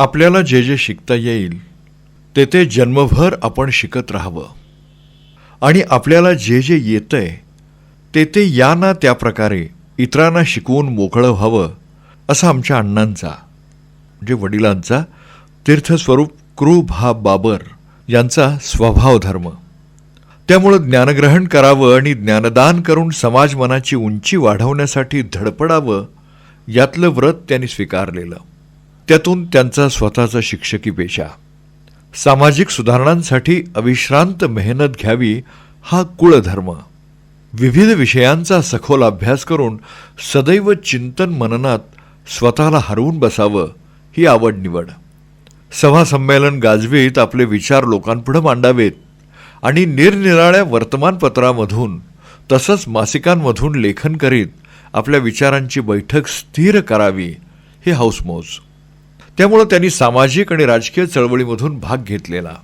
आपल्याला जे जे शिकता येईल ते ते जन्मभर आपण शिकत राहावं. आणि आपल्याला जे जे येतंय ते ते या ना त्या प्रकारे इतरांना शिकवून मोकळं व्हावं असा आमच्या अण्णांचा म्हणजे वडिलांचा तीर्थस्वरूप क्रूभा बाबर यांचा स्वभाव धर्म त्यामुळं ज्ञानग्रहण करावं आणि ज्ञानदान करून समाज मनाची उंची वाढवण्यासाठी धडपडावं यातलं व्रत त्यांनी स्वीकारलेलं. त्यातून त्यांचा स्वतःचा शिक्षकी पेशा. सामाजिक सुधारणांसाठी अविश्रांत मेहनत घ्यावी हा कुळधर्म. विविध विषयांचा सखोल अभ्यास करून सदैव चिंतन मननात स्वतःला हरवून बसावं ही आवड निवड सभा संमेलन गाजवीत आपले विचार लोकांपुढे मांडावेत आणि निरनिराळ्या वर्तमानपत्रामधून तसंच मासिकांमधून लेखन करीत आपल्या विचारांची बैठक स्थिर करावी हे हाऊसमोज त्यामुळं त्यांनी सामाजिक आणि राजकीय चळवळीमधून भाग घेतलेला.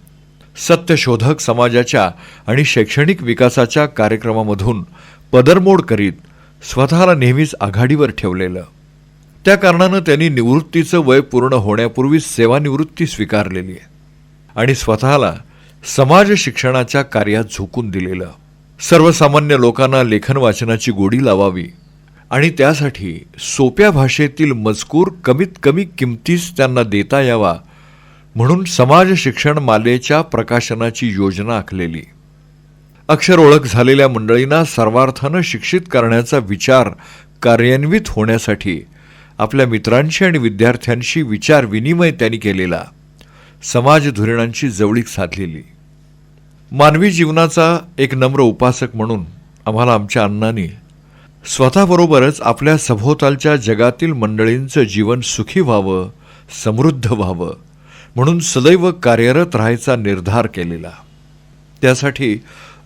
सत्यशोधक समाजाच्या आणि शैक्षणिक विकासाच्या कार्यक्रमामधून पदरमोड करीत स्वतःला नेहमीच आघाडीवर ठेवलेलं. त्या कारणानं त्यांनी निवृत्तीचं वय पूर्ण होण्यापूर्वी सेवानिवृत्ती स्वीकारलेली आहे आणि स्वतःला समाज शिक्षणाच्या कार्यात झोकून दिलेलं. सर्वसामान्य लोकांना लेखन वाचनाची गोडी लावावी आणि त्यासाठी सोप्या भाषेतील मजकूर कमीत कमी किमतीस त्यांना देता यावा म्हणून समाज शिक्षण मालेच्या प्रकाशनाची योजना आखलेली. अक्षर ओळख झालेल्या मंडळींना सर्वार्थानं शिक्षित करण्याचा विचार कार्यान्वित होण्यासाठी आपल्या मित्रांशी आणि विद्यार्थ्यांशी विचार विनिमय त्यांनी केलेला. समाज धोरणांची जवळीक साधलेली. मानवी जीवनाचा एक नम्र उपासक म्हणून आम्हाला आमच्या अण्णांनी स्वतःबरोबरच आपल्या सभोवतालच्या जगातील मंडळींचं जीवन सुखी व्हावं समृद्ध व्हावं म्हणून सदैव कार्यरत राहायचा निर्धार केलेला. त्यासाठी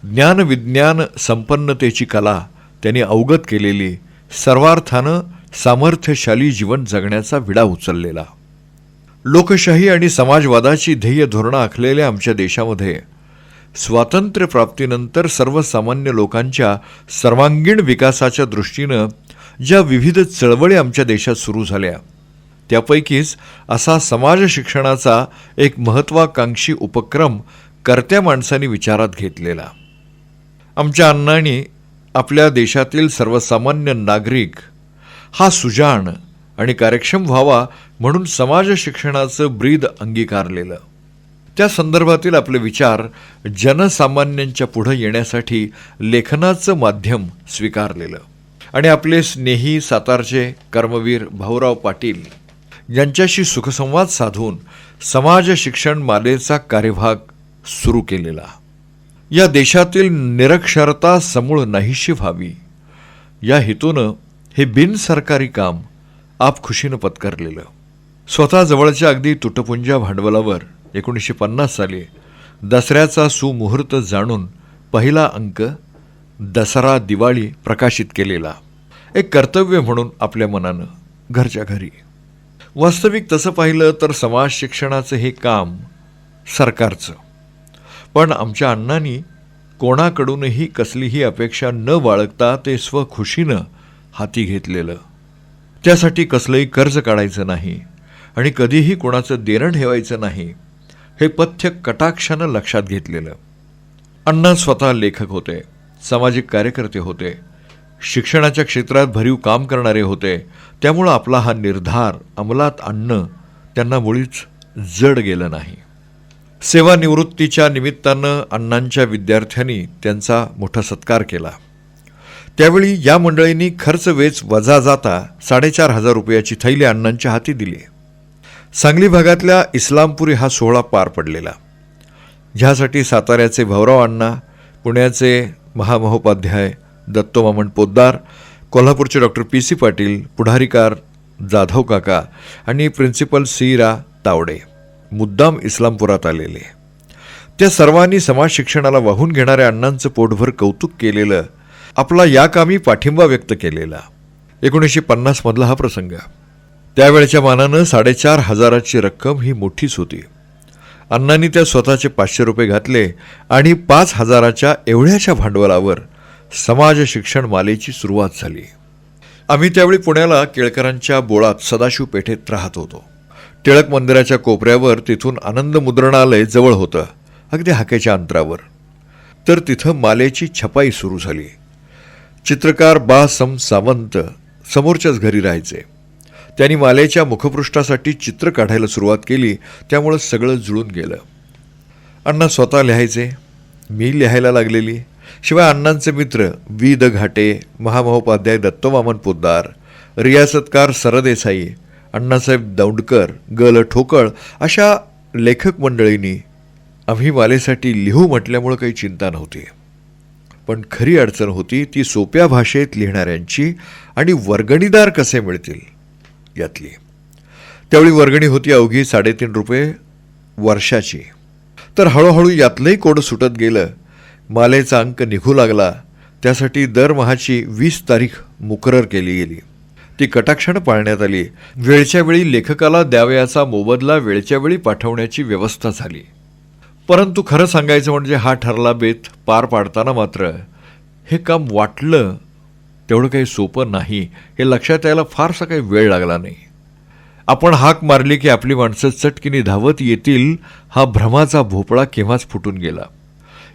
ज्ञान विज्ञान संपन्नतेची कला त्यांनी अवगत केलेली सर्वार्थानं सामर्थ्यशाली जीवन जगण्याचा विडा उचललेला. लोकशाही आणि समाजवादाची ध्येय धोरणं आखलेल्या आमच्या देशामध्ये स्वातंत्र्यप्राप्तीनंतर सर्वसामान्य लोकांच्या सर्वांगीण विकासाच्या दृष्टीनं ज्या विविध चळवळी आमच्या देशात सुरू झाल्या त्यापैकीच असा समाज शिक्षणाचा एक महत्वाकांक्षी उपक्रम कर्त्या माणसांनी विचारात घेतलेला. आमच्या अण्णांनी आपल्या देशातील सर्वसामान्य नागरिक हा सुजाण आणि कार्यक्षम व्हावा म्हणून समाज शिक्षणाचं ब्रीद अंगीकारलेलं. त्या संदर्भातील आपले विचार जनसामान्यांच्या पुढं येण्यासाठी लेखनाचं माध्यम स्वीकारलेलं. आणि आपले स्नेही सातारचे कर्मवीर भाऊराव पाटील यांच्याशी सुखसंवाद साधून समाज शिक्षण मालेचा कार्यभाग सुरू केलेला. या देशातील निरक्षरता समूळ नाहीशी व्हावी. या हेतूनं हे बिनसरकारी काम आप खुशीनं पत्करलेलं. स्वतः जवळच्या अगदी तुटपुंजा भांडवलावर एकोणीसशे पन्नास साली दसऱ्याचा सुमुहूर्त जाणून पहिला अंक दसरा दिवाळी प्रकाशित केलेला. एक कर्तव्य म्हणून आपल्या मनानं घरच्या घरी. वास्तविक तसं पाहिलं तर समाज शिक्षणाचं हे काम सरकारचं. पण आमच्या अण्णांनी कोणाकडूनही कसलीही अपेक्षा न बाळगता ते स्वखुशीनं हाती घेतलेलं. त्यासाठी कसलंही कर्ज काढायचं नाही आणि कधीही कोणाचं देणं ठेवायचं नाही. हे पथ्य कटाक्षानं लक्षात घेतलेलं. अण्णा स्वतः लेखक होते सामाजिक कार्यकर्ते होते शिक्षणाच्या क्षेत्रात भरीव काम करणारे होते. त्यामुळं आपला हा निर्धार अंमलात आणणं त्यांना मुळीच जड गेलं नाही. सेवानिवृत्तीच्या निमित्तानं अण्णांच्या विद्यार्थ्यांनी त्यांचा मोठा सत्कार केला. त्यावेळी या मंडळींनी खर्च वेच वजा जाता साडेचार हजार रुपयाची थैली अण्णांच्या हाती दिली. सांगली भागातल्या इस्लामपुरी हा सोहळा पार पडलेला. ह्यासाठी साताऱ्याचे भाऊराव अण्णा पुण्याचे महामहोपाध्याय दत्तोमामण पोद्दार कोल्हापूरचे डॉक्टर पी सी पाटील पुढारीकार जाधव काका आणि प्रिन्सिपल सी रा तावडे मुद्दाम इस्लामपुरात आलेले. त्या सर्वांनी समाज शिक्षणाला वाहून घेणाऱ्या अण्णांचं पोटभर कौतुक केलेलं आपला या कामी पाठिंबा व्यक्त केलेला. एकोणीसशे पन्नासमधला हा प्रसंग. त्यावेळच्या मानानं साडेचार हजाराची रक्कम ही मोठीच होती. अण्णांनी त्या स्वतःचे पाचशे रुपये घातले आणि पाच हजाराच्या एवढ्याच्या भांडवलावर समाज शिक्षण मालेची सुरुवात झाली. आम्ही त्यावेळी पुण्याला केळकरांच्या बोळात सदाशिव पेठेत राहत होतो. टिळक मंदिराच्या कोपऱ्यावर तिथून आनंद मुद्रणालय जवळ होतं अगदी हाकेच्या अंतरावर. तर तिथं मालेची छपाई सुरू झाली. चित्रकार बा सम सावंत समोरच्याच घरी राहायचे. त्यांनी मालेच्या मुखपृष्ठासाठी चित्र काढायला सुरुवात केली त्यामुळं सगळं जुळून गेलं. अण्णा स्वतः लिहायचे मी लिहायला लागलेली. शिवाय अण्णांचे मित्र वी द घाटे महामहोपाध्याय दत्तवामन पोद्दार रियासतकार सरदेसाई अण्णासाहेब दौंडकर गल ठोकळ अशा लेखक मंडळींनी आम्ही मालेसाठी लिहू म्हटल्यामुळं काही चिंता नव्हती. पण खरी अडचण होती ती सोप्या भाषेत लिहिणाऱ्यांची आणि वर्गणीदार कसे मिळतील? यातली. त्यावेळी वर्गणी होती अवघी साडेतीन रुपये वर्षाची. तर हळूहळू यातलंही कोड सुटत गेलं. मालेचा अंक निघू लागला. त्यासाठी दरमहाची वीस तारीख मुकरर केली गेली. ती कटाक्षण पाळण्यात आली. वेळच्या वेळी लेखकाला द्यावयाचा मोबदला वेळच्या वेळी पाठवण्याची व्यवस्था झाली. परंतु खरं सांगायचं म्हणजे हा ठरला बेत पार पाडताना मात्र हे काम वाटलं तेवढं काही सोपं नाही हे लक्षात यायला फारसा काही वेळ लागला नाही. आपण हाक मारली की आपली माणसं चटकीने धावत येतील हा भ्रमाचा भोपळा केव्हाच फुटून गेला.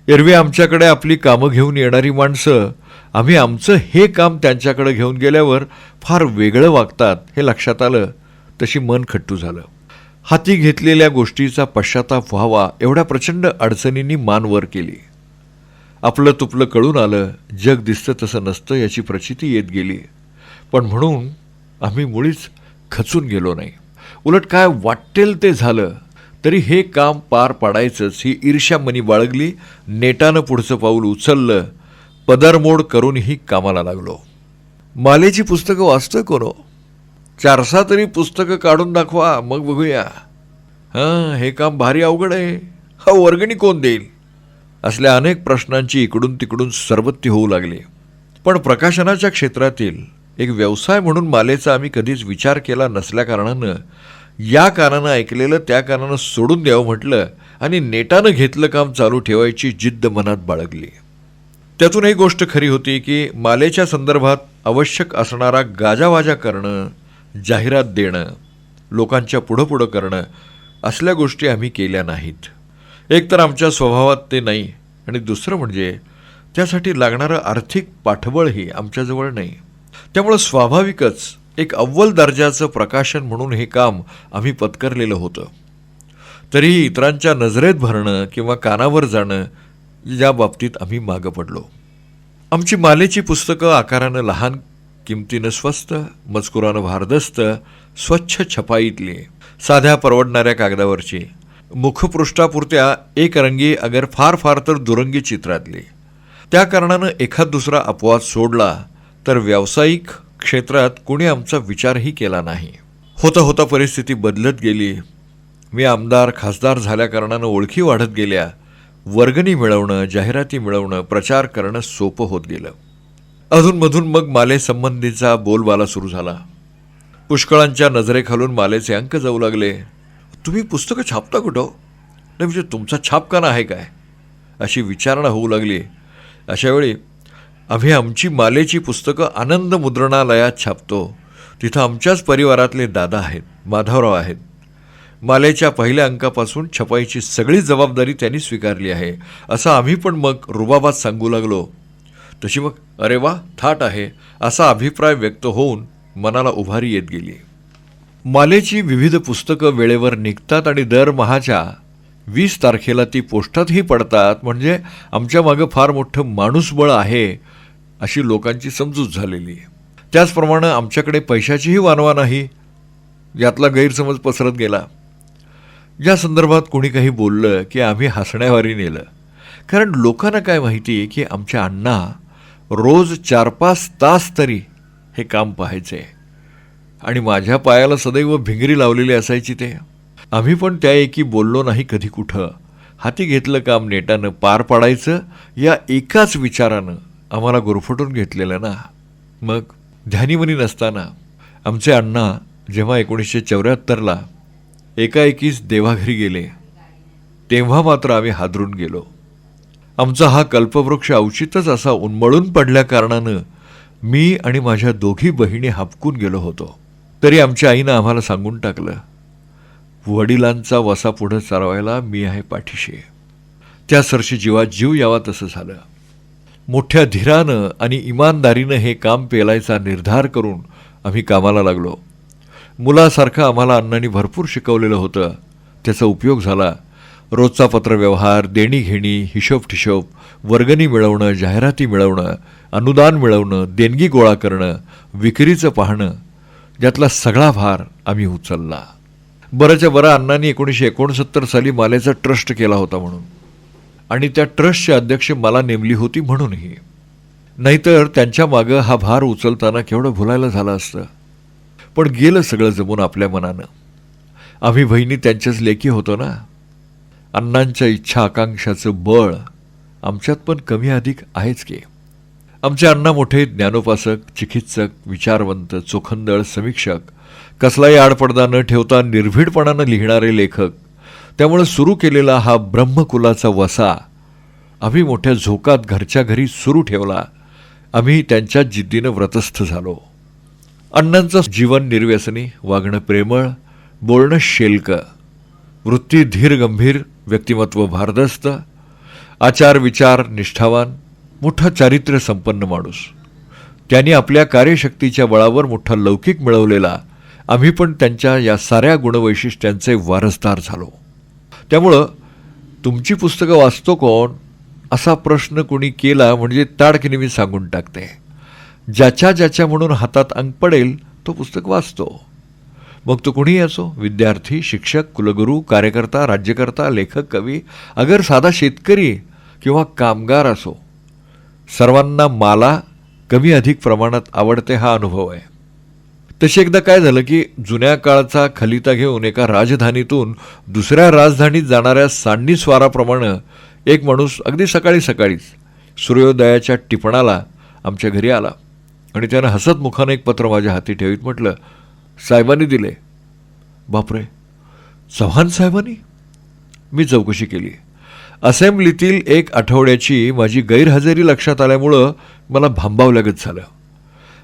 एरवी आमच्याकडे आपली कामं घेऊन येणारी माणसं आम्ही आमचं हे काम त्यांच्याकडे घेऊन गेल्यावर फार वेगळं वागतात हे लक्षात आलं तशी मन खट्टू झालं. हाती घेतलेल्या गोष्टीचा पश्चाताप व्हावा एवढ्या प्रचंड अडचणींनी मान वर केली. आपलं तुपलं कळून आलं जग दिसतं तसं नसतं याची प्रचिती येत गेली. पण म्हणून आम्ही मुळीच खचून गेलो नाही. उलट काय वाटेल ते झालं तरी हे काम पार पाडायचंच. ही ईर्ष्या मनी बाळगली नेटानं पुढचं पाऊल उचललं पदरमोड करूनही कामाला लागलो. मालेची पुस्तकं वाचतं कोण? चारसा तरी पुस्तकं काढून दाखवा मग बघूया. हां हे काम भारी अवघड आहे. हा वर्गणी कोण देईल? असल्या अनेक प्रश्नांची इकडून तिकडून सरबत्ती होऊ लागली. पण प्रकाशनाच्या क्षेत्रातील एक व्यवसाय म्हणून मालेचा आम्ही कधीच विचार केला नसल्याकारणानं या कानानं ऐकलेलं त्या कानानं सोडून द्यावं म्हटलं आणि नेटानं घेतलं काम चालू ठेवायची जिद्द मनात बाळगली. त्यातून एक गोष्ट खरी होती की मालेच्या संदर्भात आवश्यक असणारा गाजावाजा करणं जाहिरात देणं लोकांच्या पुढं पुढं करणं असल्या गोष्टी आम्ही केल्या नाहीत. एक तर आमच्या स्वभावात ते नाही. आणि दुसरं म्हणजे त्यासाठी लागणारं आर्थिक पाठबळही आमच्याजवळ नाही. त्यामुळं स्वाभाविकच एक अव्वल दर्जाचं प्रकाशन म्हणून हे काम आम्ही पत्करलेलं होतं. तरीही इतरांच्या नजरेत भरणं किंवा कानावर जाणं या बाबतीत आम्ही मागं पडलो. आमची मालेची पुस्तकं आकारानं लहान किमतीनं स्वस्त मजकुरानं भारदस्त स्वच्छ छपाईतली साध्या परवडणाऱ्या कागदावरची. मुखपृष्ठापुरत्या एकरंगी अगर फार फार तर दुरंगी चित्रातली. त्या कारणानं एखाद दुसरा अपवाद सोडला तर व्यावसायिक क्षेत्रात कुणी आमचा विचारही केला नाही. होता होता परिस्थिती बदलत गेली. मी आमदार खासदार झाल्याकारणानं ओळखी वाढत गेल्या. वर्गणी मिळवणं जाहिराती मिळवणं प्रचार करणं सोपं होत गेलं. अधूनमधून मग मालेसंबंधीचा बोलबाला सुरू झाला. पुष्कळांच्या नजरेखालून मालेचे अंक जाऊ लागले. तुम्ही पुस्तकं छापता कुठं? नाही म्हणजे तुमचा छापखाना आहे काय? अशी विचारणा होऊ लागली. अशावेळी आम्ही आमची मालेची पुस्तकं आनंद मुद्रणालयात छापतो. तिथं आमच्याच परिवारातले दादा आहेत माधवराव आहेत. मालेच्या पहिल्या अंकापासून छपाईची सगळी जबाबदारी त्यांनी स्वीकारली आहे. असं आम्ही पण मग रुबाबात सांगू लागलो. तशी मग अरे वा थाट आहे असा अभिप्राय व्यक्त होऊन मनाला उभारी येत गेली. मालेची विविध पुस्तकं वेळेवर निघतात आणि दरमहाच्या वीस तारखेला ती पोस्टातही पडतात. म्हणजे आमच्या मागं फार मोठं माणूसबळ आहे अशी लोकांची समजूत झालेली आहे. त्याचप्रमाणे आमच्याकडे पैशाचीही वानवा नाही. यातला गैरसमज पसरत गेला. या संदर्भात कोणी काही बोललं की आम्ही हसण्यावारी नेलं. कारण लोकांना काय माहिती की आमच्या अण्णा रोज चार पाच तास तरी हे काम पाहायचे. आणि माझ्या पायाला सदैव भिंगरी लावलेली असायची ते. आम्ही पण त्याएकी बोललो नाही कधी कुठं. हाती घेतलं काम नेटानं पार पाडायचं या एकाच विचारानं आम्हाला गुरफटून घेतलेलं ना. मग ध्यानीमनी नसताना आमचे अण्णा जेव्हा एकोणीसशे चौऱ्याहत्तरला एकाएकीच देवाघरी गेले तेव्हा मात्र आम्ही हादरून गेलो. आमचा हा कल्पवृक्ष अवचितच असा उन्मळून पडल्या कारणानं मी आणि माझ्या दोघी बहिणी हापकून गेलो होतो. तरी आमच्या आईनं आम्हाला सांगून टाकलं वडिलांचा वसा पुढं चालवायला मी आहे पाठीशी. त्या सरशी जीवात जीव यावा तसं झालं. मोठ्या धीरानं आणि इमानदारीनं हे काम पेलायचा निर्धार करून आम्ही कामाला लागलो. मुलासारखं आम्हाला अण्णांनी भरपूर शिकवलेलं होतं. त्याचा उपयोग झाला. रोजचा पत्रव्यवहार देणी घेणी हिशोब ठिशोब वर्गणी मिळवणं जाहिराती मिळवणं अनुदान मिळवणं देणगी गोळा करणं विक्रीचं पाहणं ज्यातला सगळा भार आम्ही उचलला. बरंच्या बरं अण्णांनी एकोणीसशे एकोणसत्तर साली मालेचा ट्रस्ट केला होता म्हणून. आणि त्या ट्रस्टचे अध्यक्ष मला नेमली होती म्हणूनही. नाहीतर त्यांच्या मागं हा भार उचलताना केवढं भुलायला झालं असतं. पण गेलं सगळं जमून आपल्या मनानं. आम्ही बहिणी त्यांच्याच लेखी होतो ना? अण्णांच्या इच्छा आकांक्षाचं बळ आमच्यात पण कमी अधिक आहेच की. आमचे अण्णा मोठे ज्ञानोपासक चिकित्सक विचारवंत चोखंदळ समीक्षक कसलाही आडपडदा न ठेवता निर्भीडपणानं लिहिणारे लेखक त्यामुळं सुरू केलेला हा ब्रह्मकुलाचा वसा आम्ही मोठ्या झोकात घरच्या घरी सुरू ठेवला. आम्ही त्यांच्या जिद्दीनं व्रतस्थ झालो. अण्णांचं जीवन निर्व्यसनी वागणं प्रेमळ बोलणं शेल्क वृत्ती धीर गंभीर व्यक्तिमत्व भारदस्त आचार विचार निष्ठावान मोठा चारित्र्य संपन्न माणूस. त्यांनी आपल्या कार्यशक्तीच्या बळावर मोठा लौकिक मिळवलेला आम्ही पण त्यांच्या या साऱ्या गुणवैशिष्ट्यांचे वारसदार झालो. त्यामुळं तुमची पुस्तकं वाचतो कोण? असा प्रश्न कोणी केला म्हणजे ताडकीने मी सांगून टाकते. ज्याच्या ज्याच्या म्हणून हातात अंक पडेल तो पुस्तक वाचतो. मग तो कुणीही असो विद्यार्थी शिक्षक कुलगुरू कार्यकर्ता राज्यकर्ता लेखक कवी अगर साधा शेतकरी किंवा कामगार असो सर्वांना मला कमी अधिक प्रमाणात आवडते हा अनुभव आहे. तशी एकदा काय झालं की जुन्या काळचा खलिता घेऊन एका राजधानीतून दुसऱ्या राजधानीत जाणाऱ्या सांडणी स्वाराप्रमाणे एक माणूस अगदी सकाळी सकाळीच सूर्योदयाच्या टिपणाला आमच्या घरी आला. आणि त्यानं हसत मुखानं एक पत्र माझ्या हाती ठेवीत म्हटलं साहेबांनी दिले. बापरे! चव्हाण साहेबांनी? मी चौकशी केली असेंब्लीतील एक आठवड्याची माझी गैरहजेरी लक्षात आल्यामुळं मला भांबावल्यागत झालं.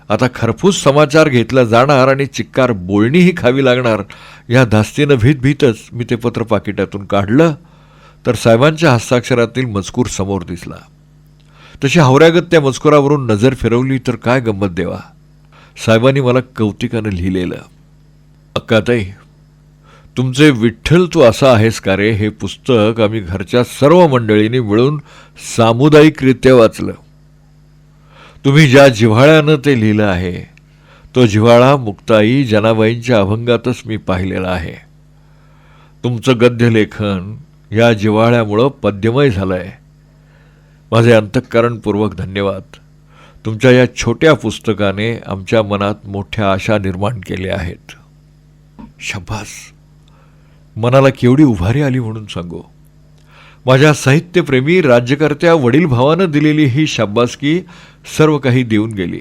आता खरपूस समाचार घेतला जाणार आणि चिक्कार बोलणीही खावी लागणार या धास्तीनं भीत भीतच मी ते पत्र पाकिटातून काढलं तर साहेबांच्या हस्ताक्षरातील मजकूर समोर दिसला. तशी हावऱ्यागत त्या मजकुरावरून नजर फिरवली तर काय गंमत देवा? साहेबांनी मला कौतिकानं लिहिलेलं. अक्काताई तुमचे विठ्ठल तू असा आहेस का रे? हे पुस्तक आम्ही घरच्या सर्व मंडळींनी मिळून सामुदायिकरित्या वाचलं. तुम्ही ज्या जिव्हाळ्यानं ते लिहिलं आहे तो जिव्हाळा मुक्ताई जनाबाईंच्या अभंगातच मी पाहिलेला आहे. तुमचं गद्यलेखन या जिव्हाळ्यामुळं पद्यमय झालं आहे माझे अंतःकरणपूर्वक धन्यवाद. तुमच्या या छोट्या पुस्तकाने आमच्या मनात मोठ्या आशा निर्माण केल्या आहेत. शब्बास मनाला केवढी उभारी आली म्हणून सांगू. माझ्या साहित्यप्रेमी राज्यकर्त्या वडील भावानं दिलेली ही शाब्बासकी सर्व काही देऊन गेली.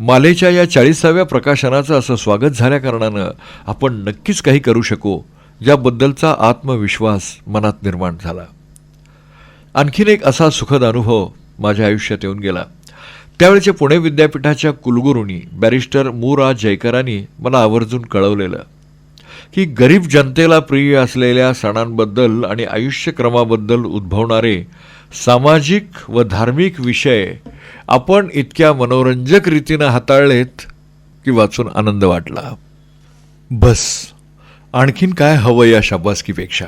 मालेच्या या चाळीसाव्या प्रकाशनाचं असं स्वागत झाल्याकारणानं आपण नक्कीच काही करू शकू याबद्दलचा आत्मविश्वास मनात निर्माण झाला. आणखीन एक असा सुखद अनुभव माझ्या आयुष्यात येऊन गेला. त्यावेळेच्या पुणे विद्यापीठाच्या कुलगुरूंनी बॅरिस्टर मूरा जयकरांनी मला आवर्जून कळवलेलं. की गरीब जनतेला प्रिय असलेल्या सणांबद्दल आणि आयुष्यक्रमाबद्दल उद्भवणारे सामाजिक व धार्मिक विषय आपण इतक्या मनोरंजक रीतीनं हाताळलेत की वाचून आनंद वाटला. बस. आणखीन काय हवं या शाबासकीपेक्षा?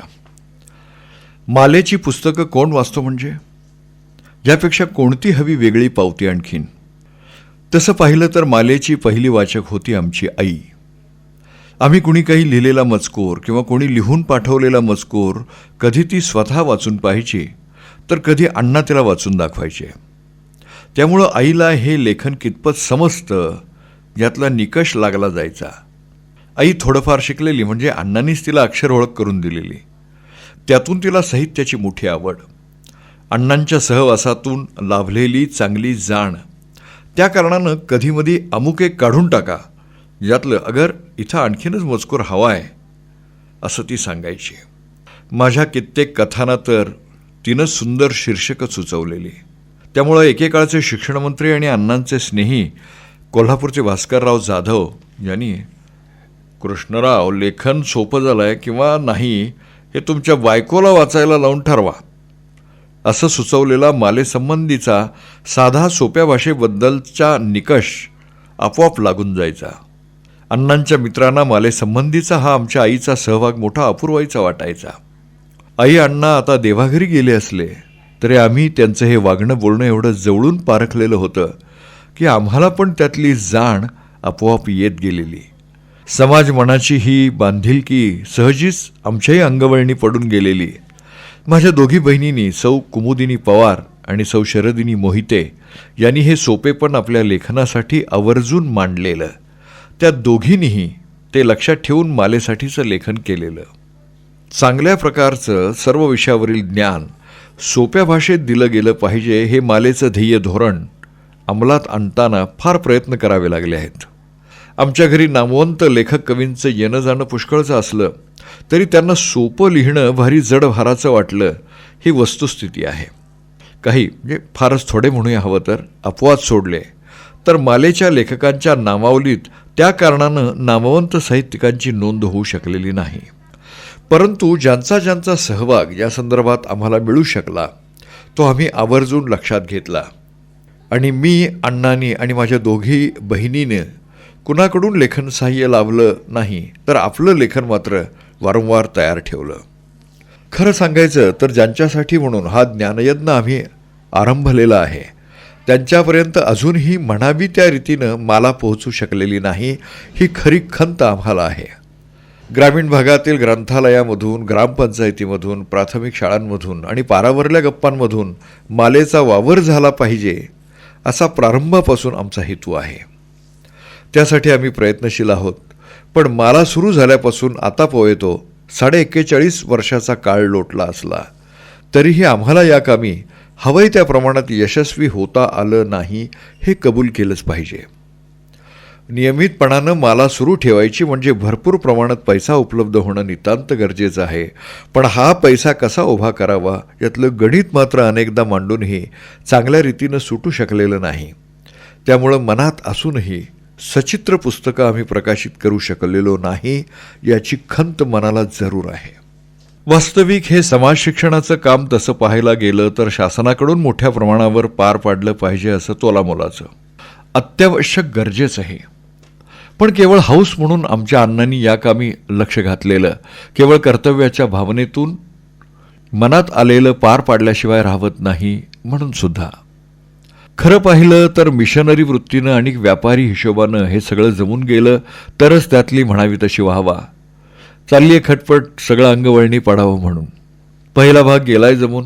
मालेची पुस्तकं कोण वाचतो म्हणजे? यापेक्षा कोणती हवी वेगळी पावती आणखीन? तसं पाहिलं तर मालेची पहिली वाचक होती आमची आई. आम्ही कुणी काही लिहिलेला मजकूर किंवा कोणी लिहून पाठवलेला मजकूर कधी ती स्वतः वाचून पाहायची तर कधी अण्णा तिला वाचून दाखवायचे. त्यामुळं आईला हे लेखन कितपत समजतं यातला निकष लागला जायचा. आई थोडंफार शिकलेली म्हणजे अण्णांनीच तिला अक्षर ओळख करून दिलेली. त्यातून तिला साहित्याची मोठी आवड. अण्णांच्या सहवासातून लाभलेली चांगली जाण. त्या कारणानं कधीमधी अमुक एक काढून टाका. यातलं अगर इथं आणखीनच मजकूर हवा आहे असं ती सांगायची. माझ्या कित्येक कथांना तर तिनं सुंदर शीर्षकं सुचवलेली. त्यामुळं एकेकाळचे शिक्षणमंत्री आणि अण्णांचे स्नेही कोल्हापूरचे भास्करराव जाधव यांनी कृष्णराव लेखन सोपं झालं आहे किंवा नाही हे तुमच्या बायकोला वाचायला लावून ठरवा. असं सुचवलेला मालेसंबंधीचा साधा सोप्या भाषेबद्दलचा निकष आपोआप लागून जायचा. अण्णांच्या मित्रांना मालेसंबंधीचा हा आमच्या आईचा सहभाग मोठा अपूर्वाईचा वाटायचा. आई अण्णा आता देवाघरी गेले असले तरी आम्ही त्यांचं हे वागणं बोलणं एवढं जवळून पारखलेलं होतं की आम्हाला पण त्यातली जाण आपोआप येत गेलेली. समाज मनाची ही बांधिलकी सहजीच आमच्याही अंगवळणी पडून गेलेली. माझ्या दोघी बहिणींनी सौ कुमुदिनी पवार आणि सौ शरदिनी मोहिते यांनी हे सोपेपण आपल्या लेखनासाठी आवर्जून मांडलेलं. त्या दोघींनीही ते लक्षात ठेवून मालेसाठीचं लेखन केलेलं. चांगल्या प्रकारचं सर्व विषयावरील ज्ञान सोप्या भाषेत दिलं गेलं पाहिजे हे मालेचं ध्येय धोरण अंमलात आणताना फार प्रयत्न करावे लागले आहेत. आमच्या घरी नामवंत लेखक कवींचं येणं जाणं पुष्कळचं असलं तरी त्यांना सोपं लिहिणं भारी जड भाराचं वाटलं ही वस्तुस्थिती आहे. काही म्हणजे फारच थोडे म्हणूया हवं तर अपवाद सोडले. तर मालेच्या लेखकांच्या नामावलीत त्या कारणानं नामवंत साहित्यिकांची नोंद होऊ शकलेली नाही. परंतु ज्यांचा ज्यांचा सहभाग या संदर्भात आम्हाला मिळू शकला तो आम्ही आवर्जून लक्षात घेतला. आणि मी अण्णांनी आणि माझ्या दोघी बहिणीने कुणाकडून लेखन सहाय्य लावलं नाही तर आपलं लेखन मात्र वारंवार तयार ठेवलं. खरं सांगायचं तर ज्यांच्यासाठी म्हणून हा ज्ञानयज्ञ आम्ही आरंभलेला आहे त्यांच्यापर्यंत अजूनही म्हणावी त्या रीतीनं माला पोहोचू शकलेली नाही ही खरी खंत आम्हाला आहे. ग्रामीण भागातील ग्रंथालयामधून ग्रामपंचायतीमधून प्राथमिक शाळांमधून आणि पारावरल्या गप्पांमधून मालेचा वावर झाला पाहिजे असा प्रारंभापासून आमचा हेतू आहे. त्यासाठी आम्ही प्रयत्नशील आहोत पण माला सुरू झाल्यापासून आता पोहेतो साडे एक्केचाळीस वर्षाचा काळ लोटला असला तरीही आम्हाला या कामी हवंय त्या प्रमाणात यशस्वी होता आलं नाही हे कबूल केलंच पाहिजे. नियमितपणानं माला सुरू ठेवायची म्हणजे भरपूर प्रमाणात पैसा उपलब्ध होणं नितांत गरजेचं आहे. पण हा पैसा कसा उभा करावा यातलं गणित मात्र अनेकदा मांडूनही चांगल्या रीतीनं सुटू शकलेलं नाही. त्यामुळं मनात असूनही सचित्र पुस्तकं आम्ही प्रकाशित करू शकलेलो नाही याची खंत मनाला जरूर आहे. वास्तविक हे समाज शिक्षणाचं काम तसं पाहायला गेलं तर शासनाकडून मोठ्या प्रमाणावर पार पाडलं पाहिजे असं तोलामोलाचं. अत्यावश्यक गरजेचं आहे. पण केवळ हौस म्हणून आमच्या अण्णांनी या कामी लक्ष घातलेलं. केवळ कर्तव्याच्या भावनेतून मनात आलेलं पार पाडल्याशिवाय राहत नाही म्हणून सुद्धा. खरं पाहिलं तर मिशनरी वृत्तीनं आणि व्यापारी हिशोबानं हे सगळं जमून गेलं तरच त्यातली म्हणावी तशी व्हावा. चालली आहे खटपट सगळं अंगवळणी पाडावं म्हणून. पहिला भाग गेलाय जमून.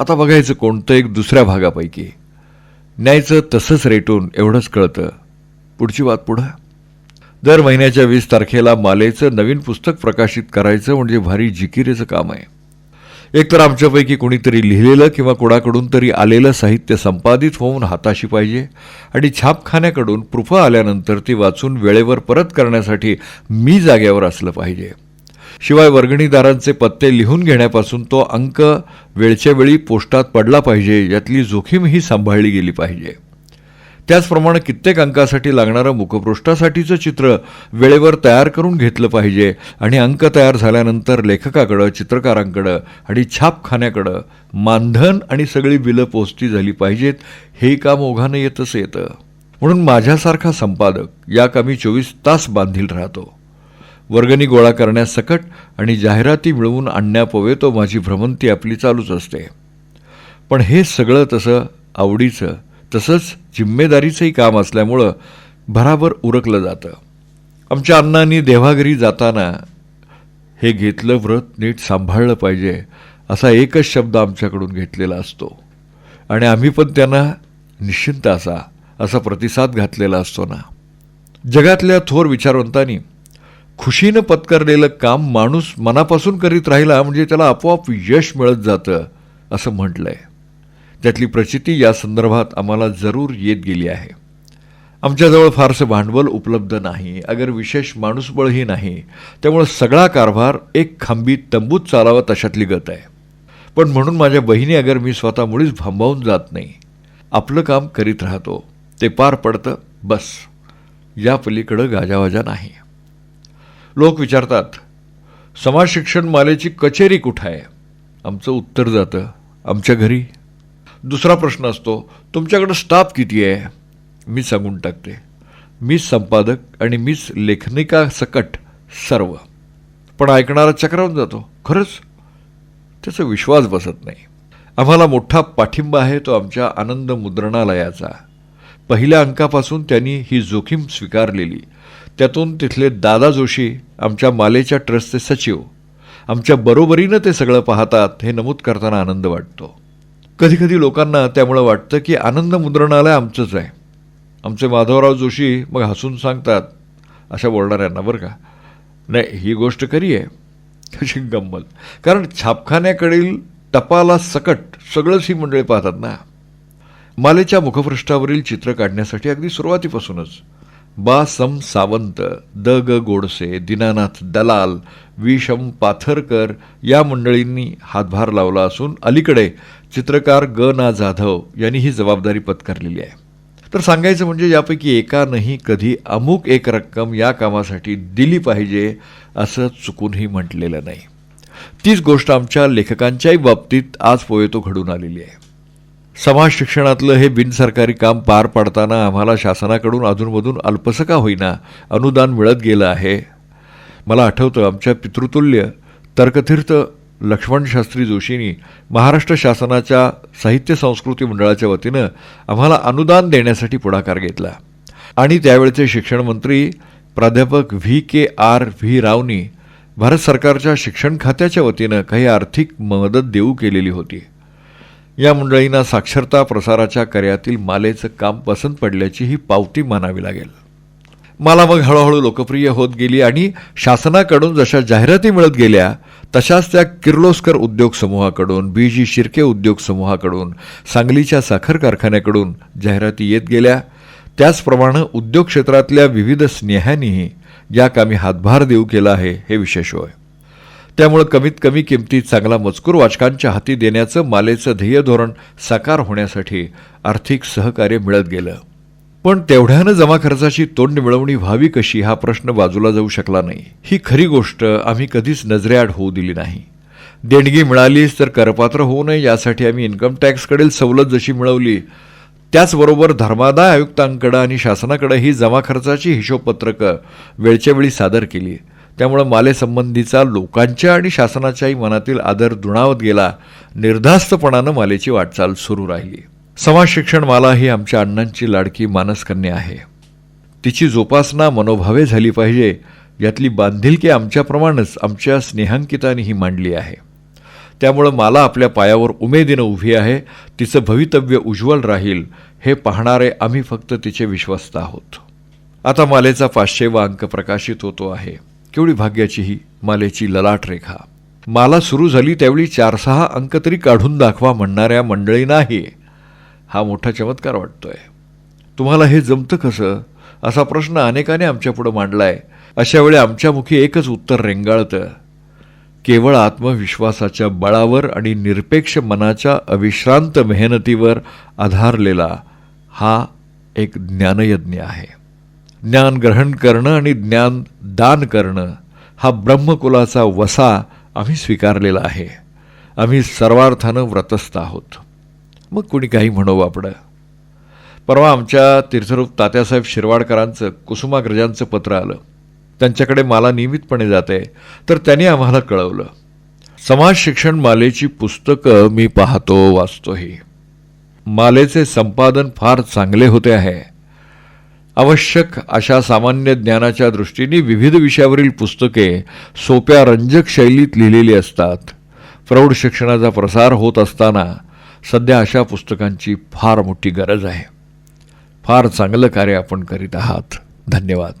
आता बघायचं कोणतं एक दुसऱ्या भागापैकी न्यायचं तसंच रेटून एवढंच कळतं. पुढची बात पुढं. दर महिन्याच्या वीस तारखेला मालेचं नवीन पुस्तक प्रकाशित करायचं म्हणजे भारी जिकिरीचं काम आहे. एकतर आमच्यापैकी कोणीतरी लिहिलेलं किंवा कोणाकडून तरी आलेलं साहित्य संपादित होऊन हाताशी पाहिजे आणि छापखान्याकडून प्रुफं आल्यानंतर ती वाचून वेळेवर परत करण्यासाठी मी जाग्यावर असलं पाहिजे. शिवाय वर्गणीदारांचे पत्ते लिहून घेण्यापासून तो अंक वेळच्या वेळी पोस्टात पडला पाहिजे यातली जोखीमही सांभाळली गेली पाहिजे. त्याचप्रमाणे कित्येक अंकासाठी लागणारं मुखपृष्ठासाठीचं चित्र वेळेवर तयार करून घेतलं पाहिजे आणि अंक तयार झाल्यानंतर लेखकाकडं चित्रकारांकडं आणि छापखान्याकडं मानधन आणि सगळी बिलं पोचती झाली पाहिजेत हे काम ओघानं येतच येतं. म्हणून माझ्यासारखा संपादक या कामी चोवीस तास बांधील राहतो. वर्गणी गोळा करण्यासकट आणि जाहिराती मिळवून आणण्यापोवेतो माझी भ्रमंती आपली चालूच असते. पण हे सगळं तसं आवडीचं तसंच जिम्मेदारीचंही काम असल्यामुळं भराभर उरकलं जातं. आमच्या अण्णांनी देवाघरी जाताना हे घेतलं व्रत नीट सांभाळलं पाहिजे असा एकच शब्द आमच्याकडून घेतलेला असतो. आणि आम्ही पण त्यांना निश्चिंत असा असा प्रतिसाद घातलेला असतो ना. जगातल्या थोर विचारवंतांनी खुशीनं पत्करलेलं काम माणूस मनापासून करीत राहिला म्हणजे त्याला आपोआप यश मिळत जातं असं म्हटलं आहे त्यातली प्रचिती या संदर्भात आम्हाला जरूर येत गेली आहे. आमच्याजवळ फारसं भांडवल उपलब्ध नाही अगर विशेष माणूसबळही नाही त्यामुळं सगळा कारभार एक खांबी तंबूत चालावा तशातली गत आहे. पण म्हणून माझ्या बहिणी अगर मी स्वतः मुळीच भांबावून जात नाही. आपलं काम करीत राहतो ते पार पडतं बस. या पलीकडं गाजावाजा नाही. लोक विचारतात समाज शिक्षण मालेची कचेरी कुठं आहे? आमचं उत्तर जातं आमच्या घरी. दुसरा प्रश्न असतो तुमच्याकडं स्टाफ किती आहे? मी सांगून टाकते मीच संपादक आणि मीच लेखनिका सकट सर्व. पण ऐकणारा चक्रावून जातो खरंच? त्याचा विश्वास बसत नाही. आम्हाला मोठा पाठिंबा आहे तो आमच्या आनंद मुद्रणालयाचा. पहिल्या अंकापासून त्यांनी ही जोखीम स्वीकारलेली. त्यातून तिथले दादा जोशी आमच्या मालेच्या ट्रस्टचे सचिव आमच्या बरोबरीनं ते सगळं पाहतात हे नमूद करताना आनंद वाटतो. कधीकधी लोकांना त्यामुळं वाटतं की आनंद मुद्रणालय आमचंच आहे. आमचे माधवराव जोशी मग हसून सांगतात अशा बोलणाऱ्यांना बरं का. नाही ही गोष्ट खरी आहे. कशी गंमत. कारण छापखान्याकडील टपाला सकट सगळंच ही मंडळी पाहतात ना. मालेच्या मुखपृष्ठावरील चित्र काढण्यासाठी अगदी सुरुवातीपासूनच. बा सम सावंत द ग गोडसे दीनानाथ दलाल विषम शम पाथरकर या मंडळींनी हातभार लावला असून अलीकडे चित्रकार ग ना जाधव यांनी ही जबाबदारी पत्करलेली आहे. तर सांगायचं म्हणजे यापैकी एकानंही कधी अमुक एक रक्कम या कामासाठी दिली पाहिजे असं चुकूनही म्हटलेलं नाही. तीच गोष्ट आमच्या लेखकांच्याही बाबतीत आज पोयतो घडून आलेली आहे. समाज शिक्षणातलं हे बिनसरकारी काम पार पाडताना आम्हाला शासनाकडून अधूनमधून अल्पसं का होईना अनुदान मिळत गेलं आहे. मला आठवतं आमच्या पितृतुल्य तर्कतीर्थ लक्ष्मण शास्त्री जोशींनी महाराष्ट्र शासनाच्या साहित्य संस्कृती मंडळाच्या वतीनं आम्हाला अनुदान देण्यासाठी पुढाकार घेतला. आणि त्यावेळचे शिक्षण मंत्री प्राध्यापक व्ही के आर व्ही रावनी भारत सरकारच्या शिक्षण खात्याच्या वतीनं काही आर्थिक मदत देऊ केलेली होती. या मंडळींना साक्षरता प्रसाराच्या कार्यातील मालेचं काम पसंत पडल्याची ही पावती मानावी लागेल. मला मग हळूहळू लोकप्रिय होत गेली आणि शासनाकडून जशा जाहिराती मिळत गेल्या तशाच त्या किर्लोस्कर उद्योग समूहाकडून बी जी शिर्के उद्योग समूहाकडून सांगलीच्या साखर कारखान्याकडून जाहिराती येत गेल्या. त्याचप्रमाणे उद्योग क्षेत्रातल्या विविध स्नेहांनीही या कामी हातभार देऊ केला आहे हे विशेष होय. त्यामुळं कमीत कमी किमतीत चांगला मजकूर वाचकांच्या हाती देण्याचं मालेचं ध्येय धोरण साकार होण्यासाठी आर्थिक सहकार्य मिळत गेलं. पण तेवढ्यानं जमा खर्चाची तोंड मिळवणी व्हावी कशी हा प्रश्न बाजूला जाऊ शकला नाही. ही खरी गोष्ट आम्ही कधीच नजरेआड होऊ दिली नाही. देणगी मिळालीच तर करपात्र होऊ नये यासाठी आम्ही इन्कम टॅक्सकडील सवलत जशी मिळवली त्याचबरोबर धर्मादाय आयुक्तांकडं आणि शासनाकडं ही जमा खर्चाची हिशोबपत्रकं वेळच्या वेळी सादर केली. त्यामुळं मालेसंबंधीचा लोकांच्या आणि शासनाच्याही मनातील आदर दुणावत गेला. निर्धास्तपणानं मालेची वाटचाल सुरू राहिली. समाज शिक्षण माला ही आमच्या अण्णांची लाडकी मानसकन्या आहे. तिची जोपासना मनोभावे झाली पाहिजे. यातली बांधिलकी आमच्याप्रमाणेच आमच्या स्नेहांकिताने ही मांडली आहे. त्यामुळं माला आपल्या पायावर उमेदीनं उभी आहे. तिचं भवितव्य उज्ज्वल राहील हे पाहणारे आम्ही फक्त तिचे विश्वस्त आहोत. आता मालेचा पाचशेवा अंक प्रकाशित होतो आहे. केवढी भाग्याची ही मालेची ललाट रेखा. माला सुरू झाली त्यावेळी चार सहा अंक तरी काढून दाखवा म्हणणाऱ्या मंडळींनाही हा मोठा चमत्कार वाटतोय. तुम्हाला हे जमतं कसं? असा प्रश्न अनेकाने आमच्यापुढं मांडलाय. अशा वेळी आमच्या मुखी एकच उत्तर रेंगाळतं. केवळ आत्मविश्वासाच्या बळावर आणि निरपेक्ष मनाच्या अविश्रांत मेहनतीवर आधारलेला हा एक ज्ञानयज्ञ आहे. ज्ञान ग्रहण करणं आणि ज्ञान दान करणं हा ब्रह्मकुलाचा वसा आम्ही स्वीकारलेला आहे. आम्ही सर्वार्थानं व्रतस्थ आहोत. मग कुणी काही म्हणू आपलं परवा आमच्या तीर्थरूप तात्यासाहेब शिरवाडकरांचं कुसुमाग्रजांचं पत्र आलं. त्यांच्याकडे माला नियमितपणे जाते. तर त्यांनी आम्हाला कळवलं. समाज शिक्षण मालेची पुस्तकं मी पाहतो वाचतोही. मालेचे संपादन फार चांगले होते आहे. आवश्यक अशा सामान्य ज्ञानाच्या दृष्टीने विविध विषयावरील पुस्तके सोप्या रंजक शैलीत लिहिलेली असतात. प्रौढ शिक्षणाचा प्रसार होत असताना सध्या अशा पुस्तकांची फार मोठी गरज आहे. फार चांगलं कार्य आपण करीत आहात. धन्यवाद.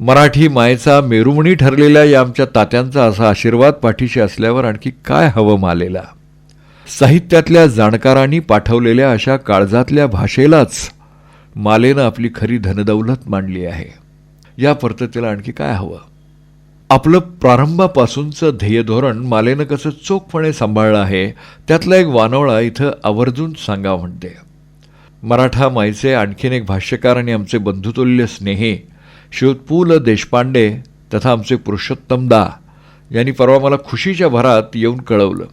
मराठी मायेचा मेरुमणी ठरलेल्या या आमच्या तात्यांचा असा आशीर्वाद पाठीशी असल्यावर आणखी काय हवं मालेला? साहित्यातल्या जाणकारांनी पाठवलेल्या अशा काळजातल्या भाषेलाच मालेनं आपली खरी धनदौलत मांडली आहे. या परततेला आणखी काय हवं? आपलं प्रारंभापासूनचं ध्येय धोरण मालेनं कसं चोखपणे सांभाळलं आहे त्यातला एक वानवळा इथं आवर्जून सांगा म्हणते. मराठा माईचे आणखीन एक भाष्यकार आणि आमचे बंधुतुल्य स्नेही शिवपू ल देशपांडे तथा आमचे पुरुषोत्तम दा यांनी परवा मला खुशीच्या भरात येऊन कळवलं.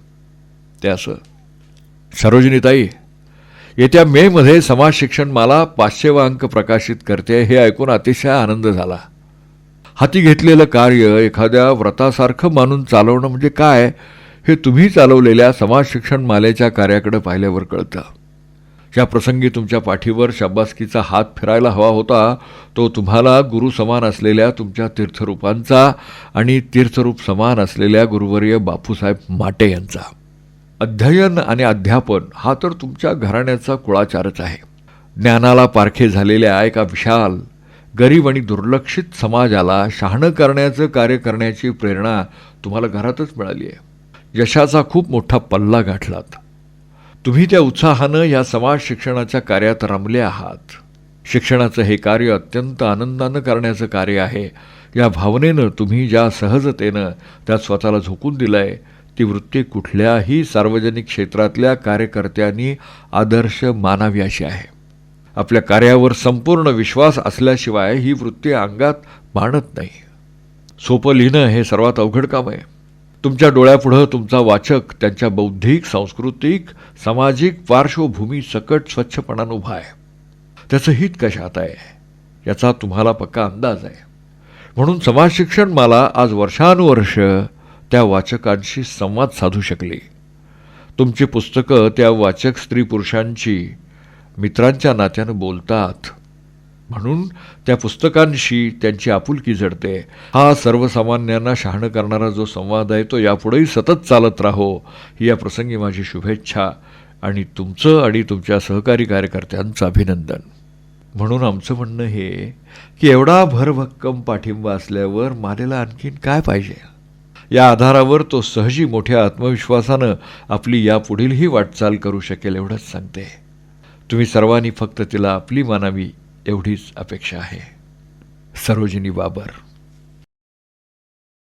ते असं सरोजिनीताई येत्या मेमध्ये समाज शिक्षण माला पाचशेवा अंक प्रकाशित करते हे ऐकून अतिशय आनंद झाला. हाती घेतलेलं कार्य एखाद्या व्रतासारखं मानून चालवणं म्हणजे काय हे तुम्ही चालवलेल्या समाज शिक्षण मालेच्या कार्याकडे पाहिल्यावर कळतं. या प्रसंगी तुमच्या पाठीवर शाबासकीचा हात फिरायला हवा होता तो तुम्हाला गुरु समान असलेल्या तुमच्या तीर्थरूपांचा आणि तीर्थरूप समान असलेल्या गुरुवर्य बापूसाहेब माटे यांचा. अध्ययन आणि अध्यापन हा तर तुमच्या घराण्याचा कुळाचारच आहे. ज्ञानाला पारखे झालेल्या एका विशाल गरीब आणि दुर्लक्षित समाजाला शहाणं करण्याचं कार्य करण्याची प्रेरणा तुम्हाला घरातच मिळाली आहे. यशाचा खूप मोठा पल्ला गाठलात. तुम्ही त्या उत्साहानं या समाज शिक्षणाच्या कार्यात रमले आहात. शिक्षणाचं हे कार्य अत्यंत आनंदानं करण्याचं कार्य आहे. या भावनेनं तुम्ही ज्या सहजतेनं त्यात स्वतःला झोकून आहे ती वृत्ती कुठल्याही सार्वजनिक क्षेत्रातल्या कार्यकर्त्यांनी आदर्श मानावी अशी आहे. आपल्या कार्यावर संपूर्ण विश्वास असल्याशिवाय ही वृत्ती अंगात मानत नाही. सोपं लिहिणं हे सर्वात अवघड काम आहे. तुमच्या डोळ्यापुढं तुमचा वाचक त्यांच्या बौद्धिक सांस्कृतिक सामाजिक पार्श्वभूमी सकट स्वच्छपणानं उभा आहे. त्याचं हित कशात आहे? याचा तुम्हाला पक्का अंदाज आहे. म्हणून समाज शिक्षण मला आज वर्षानुवर्ष त्या वाचकांशी संवाद साधू शकली. तुमची पुस्तकं त्या वाचक स्त्री पुरुषांची मित्रांच्या नात्यानं बोलतात. म्हणून त्या पुस्तकांशी त्यांची आपुलकी जडते. हा सर्वसामान्यांना शहाणं करणारा जो संवाद आहे तो यापुढेही सतत चालत राहो. ही या प्रसंगी माझी शुभेच्छा आणि तुमचं आणि तुमच्या सहकारी कार्यकर्त्यांचं अभिनंदन. म्हणून आमचं म्हणणं हे की एवढा भरभक्कम पाठिंबा असल्यावर मालेला आणखीन काय पाहिजे? या आधारावर तो सहजी मोठ्या आत्मविश्वासानं आपली यापुढीलही वाटचाल करू शकेल एवढंच सांगते. तुम्ही सर्वांनी फक्त तिला आपली मानावी एवढीच अपेक्षा आहे. सरोजिनी बाबर.